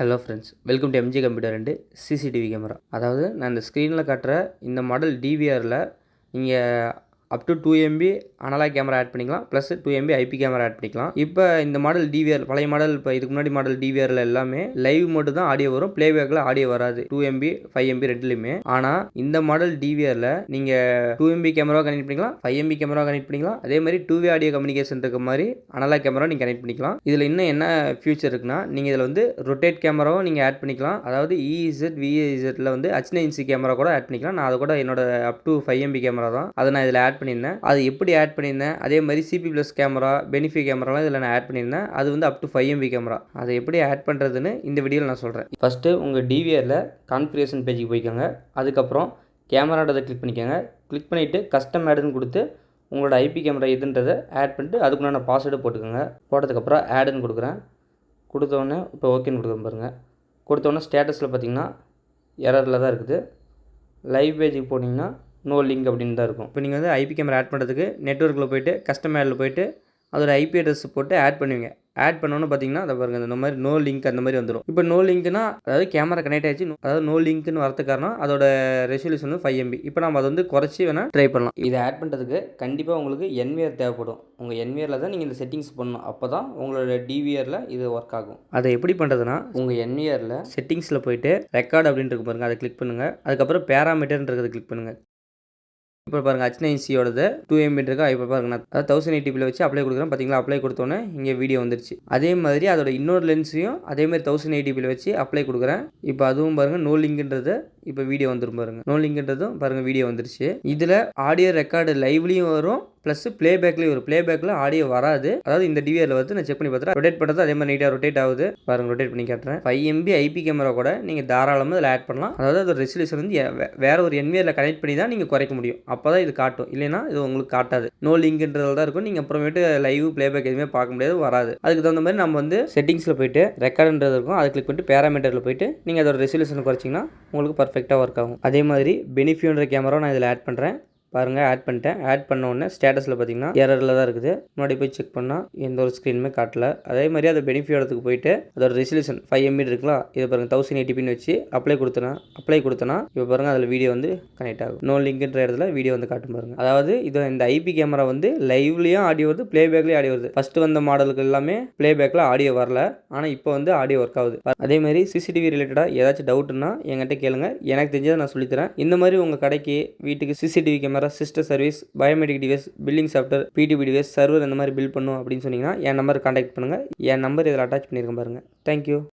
Hello friends welcome to MG computer ரெண்டு CCTV camera அதாவது நான் இந்த ஸ்க்ரீனில் காட்டுற இந்த மாடல் டிவிஆரில் நீங்கள் up to two MP analog camera add பண்ணிக்கலாம். Plus two MP IP camera add பண்ணிக்கலாம். இப்போ இந்த மாடல் டிவிஆர் பழைய மாடல் இப்போ இதுக்கு முன்னாடி மாடல் டிவிஆரில் எல்லாமே லைவ் மட்டும் தான் ஆடியோ வரும். பிளேபேக்கில் ஆடியோ வராது. டூ எம்பி ஃபைவ் எம்பி ரெண்டுலையுமே. ஆனால் இந்த மாடல் டிவிஆரில் நீங்கள் டூ எம்பி கேமரா கனெக்ட் பண்ணிக்கலாம். ஃபைவ் எம்பி கேமரா கனெக்ட் பண்ணிக்கலாம். அதே மாதிரி டூ வே ஆடியோ கம்யூனிகேஷன் இருக்க மாதிரி அனலாக் கேமரா நீங்கள் கனெக்ட் பண்ணிக்கலாம். இதில் இன்னும் என்ன ஃபியூச்சர் இருக்குன்னா நீங்கள் இதில் வந்து ரொட்டேட் கேமராவும் நீங்கள் ஆட் பண்ணிக்கலாம். அதாவது இஇசட் விஏஇசட்டில் வந்து ஹச்னைன்சி கேமரா கூட ஆட் பண்ணிக்கலாம். நான் அதை கூட என்னோட up to five MP camera தான். அதை நான் இதில் ஆட் பண்ணியிருந்தேன். அது எப்படி ஆட் பண்ணியிருந்தேன்? அதே மாதிரி சிபி ப்ளஸ் கேமரா பெனிஃபி கேமராலாம் இதில் நான் ஆட் பண்ணியிருந்தேன். அது வந்து up to five MP camera அதை எப்படி ஆட் பண்ணுறதுன்னு இந்த வீடியோவில் நான் சொல்கிறேன் ஃபஸ்ட்டு உங்கள் டிவிஆரில் கான்ஃபிகரேஷன் பேஜுக்கு போய்க்கோங்க. அதுக்கப்புறம் கேமரான்றதை கிளிக் பண்ணிக்கோங்க. கிளிக் பண்ணிவிட்டு கஸ்டம் ஆடுன்னு கொடுத்து உங்களோட ஐபி கேமரா எதுன்றதை ஆட் பண்ணிட்டு அதுக்குண்டான பாஸ்வேர்டு போட்டுக்கோங்க. போட்டதுக்கப்புறம் ஆடுன்னு கொடுக்குறேன். கொடுத்தோடனே இப்போ ஓகேன்னு கொடுக்குறேன் பாருங்கள் கொடுத்தோடனே ஸ்டேட்டஸில் பார்த்தீங்கன்னா எரரில் தான் இருக்குது. லைவ் பேஜுக்கு போனீங்கன்னா நோ லிங்க் அப்படின்னு தான் இருக்கும். இப்போ நீங்கள் வந்து ஐபி கேமரா ஆட் பண்ணுறதுக்கு நெட்ஒர்க்கில் போயிட்டு கஸ்டம் ஆடில் போயிட்டு அதோட ஐபி அட்ரஸ் போட்டு ஆட் பண்ணுவீங்க. ஆட் பண்ணோன்னு பார்த்தீங்கன்னா அதை பாருங்கள் இந்த மாதிரி நோ லிங்க் அந்த மாதிரி வந்துடும் இப்போ நோ லிங்க்னா அதாவது கேமரா கனெக்ட் ஆயிடுச்சு அதாவது நோ லிங்க்னு வரது காரணம் அதோட ரெசல்யூஷன் வந்து ஃபைவ் எம்பி இப்போ நம்ம அதை வந்து குறைச்சி வேணால் ட்ரை பண்ணலாம். இதை ஆட் பண்ணுறதுக்கு கண்டிப்பாக உங்களுக்கு என்வியர் தேவைப்படும். உங்கள் என்வியரில் தான் நீங்கள் இந்த செட்டிங்ஸ் பண்ணணும். அப்போ தான் உங்களோட டிவிஆரில் இது ஒர்க் ஆகும். அதை எப்படி பண்ணுறதுனா உங்கள் என்வியரில் செட்டிங்ஸில் போயிட்டு ரெக்கார்டு அப்படின்னு இருக்கு பாருங்கள் அதை கிளிக் பண்ணுங்கள் அதுக்கப்புறம் பேராமீட்டர்ன்றதை கிளிக் பண்ணுங்கள் இப்போ பாருங்கள் ஹச் நைன் சியோடது டூ எம்பி இருக்கா இப்போ பாருங்க நான் அதாவது தௌசண்ட் எயிட்டிபியில் வச்சு அப்ளை கொடுக்குறேன். பார்த்தீங்களா? அப்ளை கொடுத்தோன்னே இங்கே வீடியோ வந்துருச்சு. அதே மாதிரி அதோட இன்னொரு லென்ஸையும் அதே மாதிரி தௌசண்ட் எயிட்டிபியில் வச்சு அப்ளை கொடுக்குறேன். இப்போ அதுவும் பாருங்கள் நோ லிங்க்ன்றது இப்போ வீடியோ வந்துடும் பாருங்கள் நோ லிங்க்ன்றதும் பாருங்கள் வீடியோ வந்துருச்சு. இதில் ஆடியோ ரெக்கார்டு லைவ்லையும் வரும் ப்ளஸ் ப்ளேபேக்லேயும் வரும். ப்ளேபேக்கில் ஆடியோ வராது. அதாவது இந்த டிவிஆரில் வந்து நான் செக் பண்ணி பார்த்துட்டு ரொட்டேட் பண்ணுறது அதே மாதிரி நீட்டாக ரொட்டேட் ஆகுது. பாருங்கள் ரொட்டேட் பண்ணி காட்டுறேன். ஃபைவ் எம்பி ஐபி கேமரா கூட நீங்கள் தாராளமாக இதில் ஆட் பண்ணலாம். அதாவது அதோட ரெசல்யூஷன் வந்து வேறு வேற ஒரு என்விஆரில் கனெக்ட் பண்ணி தான் நீங்கள் குறைக்க முடியும். அப்போ தான் இது காட்டும். இல்லைன்னா இது உங்களுக்கு காட்டாது. நோ லிங்க்ன்றதுல தான் இருக்கும். நீங்கள் அப்புறமேட்டு லைவ் ப்ளேபேக் எதுவுமே பார்க்க முடியாது வராது. அதுக்கு தகுந்த மாதிரி நம்ம வந்து செட்டிங்ஸில் போயிட்டு ரெக்கார்டுன்றது இருக்கும். அதை கிளிக் பண்ணிட்டு பேராமீட்டரில் போயிட்டு நீங்கள் அதோட ரெசல்யூஷன் குறைச்சிங்கன்னா உங்களுக்கு பர்ஃபெக்டாக ஒர்க் ஆகும். அதே மாதிரி பெனிஃபியோன்ற கேமரா நான் இதில் ஆட் பண்ணுறேன் பாருங்கள் ஆட் பண்ணிட்டேன். ஆட் பண்ண உடனே ஸ்டேட்டஸில் பார்த்தீங்கன்னா எரரில் தான் இருக்குது. முன்னாடி போய் செக் பண்ணால் எந்த ஒரு ஸ்க்ரீனுமே காட்டல. அதே மாதிரி அதை பெனிஃபியோடத்துக்கு போயிட்டு அதோட ரெசல்யூஷன் ஃபைவ் எம்பி இருக்கலாம் இது பாருங்கள் தௌசண்ட் எயிட்டிபின்னு வச்சு அப்ளை கொடுத்தனா அப்ளை கொடுத்தனா இப்போ பாருங்கள் அதில் வீடியோ வந்து கனெக்ட் ஆகும். நோ லிங்க்ன்ற இடத்துல வீடியோ வந்து காட்டும் பாருங்க. அதாவது இது இந்த ஐபி கேமரா வந்து லைவ்லேயும் ஆடியோ வருது பிளேபேக்லேயும் ஆடியோ வருது. ஃபஸ்ட்டு வந்த மாடலுக்கு எல்லாமே ப்ளேபேக்கில் ஆடியோ வரல. ஆனால் இப்போ வந்து ஆடியோ ஒர்க் ஆகுது. அதே மாதிரி சிசிடிவி ரிலேட்டடாக ஏதாச்சும் டவுட்னா என்கிட்ட கேளுங்க. எனக்கு தெரிஞ்சதை நான் சொல்லித்தரேன் இந்த மாதிரி உங்கள் கடைக்கு வீட்டுக்கு CCTV camera sister service biometric device billing software PDP device server இந்த மாதிரி பில் பண்ணும் அப்படின்னு சொன்னீங்கன்னா என் நம்பர் காண்டாக்ட் பண்ணுங்கள் என் நம்பர் இதில் அட்டாச் பண்ணியிருக்கேன் பாருங்கள் தேங்க்யூ